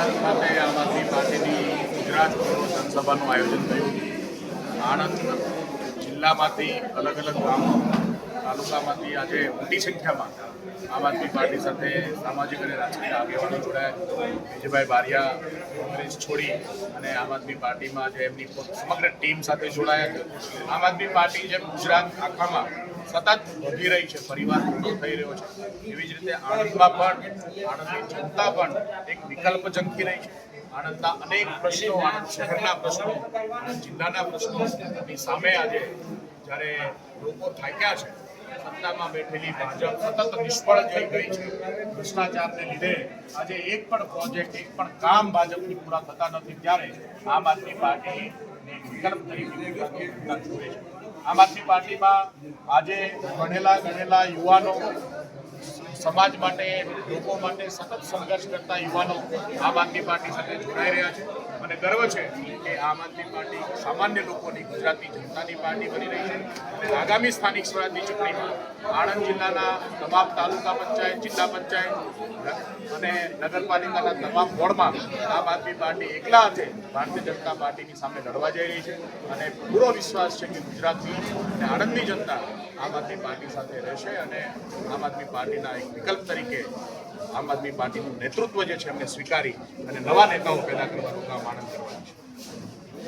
આણંદ ખાતે આમ આદમી પાર્ટીની ગુજરાત પૂર્વ સભાનું આયોજન થયું. આણંદ જિલ્લામાંથી અલગ અલગ ગામો, તાલુકામાંથી આજે મોટી સંખ્યામાં આમ આદમી પાર્ટી સાથે સામાજિક અને રાજકીય આગેવાનો જોડાયા વિજયભાઈ બારિયા કોંગ્રેસ છોડી અને આમ આદમી પાર્ટીમાં જે એમની સમગ્ર ટીમ સાથે જોડાયા આમ આદમી પાર્ટી જેમ ગુજરાત આખામાં સતત વધી રહી છે, પરિવાર થઈ રહ્યો છે. એવી જ રીતે આણંદમાં પણ, આણંદની જનતા પણ એક વિકલ્પ ઝંખી રહી છે. આણંદના અનેક પ્રશ્નો, આણંદ શહેરના પ્રશ્નો જિલ્લાના પ્રશ્નોની સામે આજે જ્યારે લોકો થાક્યા છે સત્તામાં બેઠેલી ભાજપ સતત નિષ્ફળ જઈ ગઈ છે. ભ્રષ્ટાચારને લીધે આજે એક પણ પ્રોજેક્ટ એક પણ કામ ભાજપથી પૂરા થતા નથી. ત્યારે આમ આદમી પાર્ટી વિકલ્પ તરીકે જુએ છે. આમ આદમી પાર્ટીમાં આજે ભણેલા ગણેલા યુવાનો સમાજ માટે, લોકો માટે સતત સંઘર્ષ કરતા યુવાનો આમ આદમી પાર્ટી સાથે જોડાઈ રહ્યા છે. મને ગર્વ છે કે આમ આદમી પાર્ટી સામાન્ય લોકોની ગુજરાતની જનતાની પાર્ટી બની રહી છે. આગામી સ્થાનિક સ્વરાજની ચૂંટણીમાં આણંદ જિલ્લાના તમામ તાલુકા પંચાયત, જિલ્લા પંચાયત અને નગરપાલિકાના તમામ વોર્ડમાં આમ આદમી પાર્ટી એકલા હાથે ભારતીય જનતા પાર્ટીની સામે લડવા જઈ રહી છે અને પૂરો વિશ્વાસ છે કે ગુજરાતની અને આણંદની જનતા આમ આદમી પાર્ટી સાથે રહેશે અને આમ આદમી પાર્ટીના એક વિકલ્પ તરીકે આમ આદમી પાર્ટીનું નેતૃત્વ જે છે એમને સ્વીકારી અને નવા નેતાઓ પેદા કરવાનું કામ આણંદ કરવાનું છે.